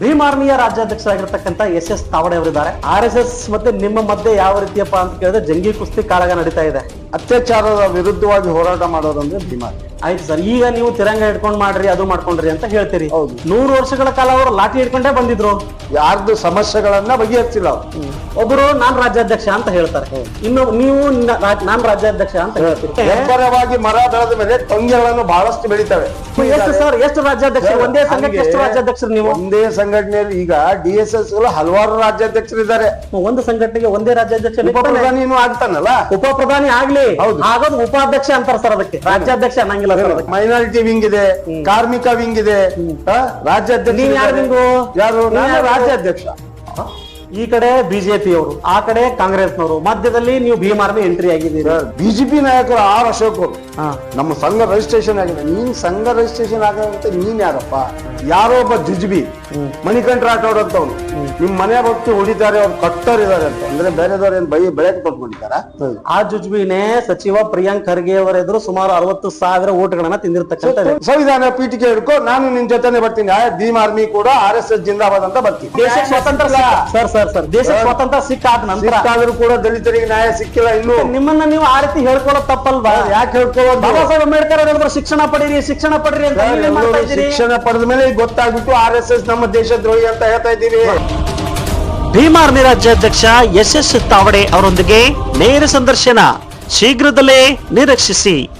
ಭೀಮ್ ಆರ್ಮಿಯ ರಾಜ್ಯಾಧ್ಯಕ್ಷರಾಗಿರ್ತಕ್ಕಂಥ S S Tawade ಅವರಿದ್ದಾರೆ. ಆರ್ ಎಸ್ ಎಸ್ ಮತ್ತೆ ನಿಮ್ಮ ಮಧ್ಯೆ ಯಾವ ರೀತಿಯಪ್ಪ ಅಂತ ಕೇಳಿದ್ರೆ ಜಂಗಿ ಕುಸ್ತಿ ಕಾಳಗ ನಡೀತಾ ಇದೆ. ಅತ್ಯಾಚಾರದ ವಿರುದ್ಧವಾಗಿ ಹೋರಾಟ ಮಾಡೋದಂದ್ರೆ ಭೀಮಾ ಆಯ್ತು ಸರ್ ಈಗ ನೀವು ತಿರಂಗ ಹಿಡ್ಕೊಂಡ್ ಮಾಡ್ರಿ ಅದು ಮಾಡ್ಕೊಂಡ್ರಿ ಅಂತ ಹೇಳ್ತೀರಿ. ಹೌದು. ನೂರು ವರ್ಷಗಳ ಕಾಲ ಅವರು ಲಾಠಿ ಹಿಡ್ಕೊಂಡೇ ಬಂದಿದ್ರು. ಯಾರ್ದು ಸಮಸ್ಯೆಗಳನ್ನ ಬಗೆಹರಿಸಿಲ್ಲ ಅವ್ರು. ಒಬ್ಬರು ನಾನ್ ರಾಜ್ಯಾಧ್ಯಕ್ಷ ಅಂತ ಹೇಳ್ತಾರೆ. ಇನ್ನು ನೀವು ನ- ರಾ- ನಾನ್ ರಾಜ್ಯಾಧ್ಯಕ್ಷ ಅಂತ ಹೇಳ್ತೀರಿ. ಹೆಬ್ಬರವಾಗಿ ಮರ ಬೆಳೆದ ಮೇಲೆ ಟೊಂಗೆಗಳನ್ನು ಬಹಳಷ್ಟು ಬೆಳಿತವೆ. ಎಷ್ಟು ಸರ್ ಎಷ್ಟು ರಾಜ್ಯಾಧ್ಯಕ್ಷ ಒಂದೇ ಸಂಘಕ್ಕೆ ಎಷ್ಟು ಹಂಗೆ ರಾಜ್ಯಾಧ್ಯಕ್ಷರು ನೀವು? ಒಂದೇ ಸಂಘಟನೆಯಲ್ಲಿ ಈಗ ಡಿ ಎಸ್ ಎಸ್ ಹಲವಾರು ರಾಜ್ಯಾಧ್ಯಕ್ಷರಿದ್ದಾರೆ ಒಂದು ಸಂಘಟನೆಗೆ ಒಂದೇ ರಾಜ್ಯಾಧ್ಯಕ್ಷ ಉಪ ಪ್ರಧಾನಿನೂ ಆಗ್ತಾನಲ್ಲ? ಉಪ ಪ್ರಧಾನಿ ಆಗ್ಲಿ. ಹೌದು. ಆಗೋದು ಉಪಾಧ್ಯಕ್ಷ ಅಂತಾರ ಸರ್ ಅದಕ್ಕೆ. ರಾಜ್ಯಾಧ್ಯಕ್ಷ ಅನ್ನಂಗಿಲ್ಲ. ಸರ್ ಅದಕ್ಕೆ. ಮೈನಾರಿಟಿ ವಿಂಗ್ ಇದೆ ಕಾರ್ಮಿಕ ವಿಂಗ್ ಇದೆ ಆ, ರಾಜ್ಯಾಧ್ಯಕ್ಷ ನೀವ್ ಯಾರ್ ಇದ್ದಾರೆ. ವಿಂಗು? ಯಾರು? ನೀವ್ ನಾನು ಯಾರ್ ರಾಜ್ಯಾಧ್ಯಕ್ಷ. ಈ ಕಡೆ ಬಿಜೆಪಿ ಅವರು ಆ ಕಡೆ ಕಾಂಗ್ರೆಸ್ನವರು ಮಧ್ಯದಲ್ಲಿ ನೀವು ಭೀಮಾರ್ನ ಎಂಟ್ರಿ ಆಗಿದ್ದೀರಿ. ಬಿಜೆಪಿ ನಾಯಕರು ಆರ್ ಅಶೋಕ್ ಅವರು ಹಾ. ನಮ್ಮ ಸಂಘ ರಿಜಿಸ್ಟ್ರೇಷನ್ ಆಗಿದೆ. ನೀನ್ ಸಂಘ ರಿಜಿಸ್ಟ್ರೇಷನ್ ಆಗಂತ ನೀನ್ ಯಾರಪ್ಪ? ಯಾರೋ ಒಬ್ಬ ಜುಜ್ಬಿ. ಮಣಿಕಂಠ ರಾಠೋಡ್ ಅವನು ನಿಮ್ ಮನೆ ಭಕ್ತಿ ಹೊಡಿತಾರೆ ಅವ್ರು ಕಟ್ಟರ್ ಇದಾರೆ ಅಂತ. ಅಂದ್ರೆ ಬೇರೆದವ್ರು ಏನ್ ಬೈ ಬೆಳೆ ಕೊಟ್ಕೊಂಡಿದ್ದಾರ ಆ ಜುಜ್ಬಿನೇ ಸಚಿವ ಪ್ರಿಯಾಂಕ್ ಖರ್ಗೆ ಅವರ ಎದುರು ಸುಮಾರು ಅರವತ್ತು ಸಾವಿರ ಓಟ್ಗಳನ್ನ ತಿಂದಿರ್ತಕ್ಕಂಥ. ಸಂವಿಧಾನ ಪೀಠಿಕೆ ಹಿಡ್ಕೊ ನಾನು ನಿನ್ ಜೊತೆನೆ ಬರ್ತೀನಿ. ಆ ಭೀಮ್ ಆರ್ಮಿ ಕೂಡ ಆರ್ ಎಸ್ ಎಸ್ ಜಿಂದಾಬಾದ್ ಅಂತ ಬರ್ತೀನಿ. ದೇಶಕ್ಕೆ ಸ್ವತಂತ್ರ ಸರ್ ಸರ್ ಸರ್. ದೇಶಕ್ಕೆ ಸ್ವತಂತ್ರ ಸಿಕ್ಕಾದ ನಂತರ ಆದ್ರೂ ಕೂಡ ದಲಿತರಿಗೆ ನ್ಯಾಯ ಸಿಕ್ಕಿಲ್ಲ ಇನ್ನು. ನಿಮ್ಮನ್ನ ನೀವು ಆ ರೀತಿ ಹೇಳ್ಕೊಳ್ಳೋ ತಪ್ಪಲ್ವಾ? ಯಾಕೆ ಹೇಳ್ಕೊಳ್ಳೋದು? ಬಾಬಾ ಸಾಹೇಬ್ ಅಂಬೇಡ್ಕರ್ ಅವ್ರು ಶಿಕ್ಷಣ ಪಡೀರಿ ಶಿಕ್ಷಣ ಪಡೀರಿ ಅಂತ ಶಿಕ್ಷಣ ಪಡೆದ ಮೇಲೆ ಗೊತ್ತಾಗ್ಬಿಟ್ಟು ಆರ್ ಎಸ್ ಎಸ್ ನಮ್ಮ ದೇಶದ್ರೋಹಿ ಅಂತ ಹೇಳ್ತಾ ಇದ್ದೀವಿ. ಭೀಮಾರ್ ಆರ್ಮಿ ರಾಜ್ಯಾಧ್ಯಕ್ಷ ಎಸ್ ಎಸ್ ತಾವಡೆ ಅವರೊಂದಿಗೆ ನೇರ ಸಂದರ್ಶನ ಶೀಘ್ರದಲ್ಲೇ ನಿರೀಕ್ಷಿಸಿ.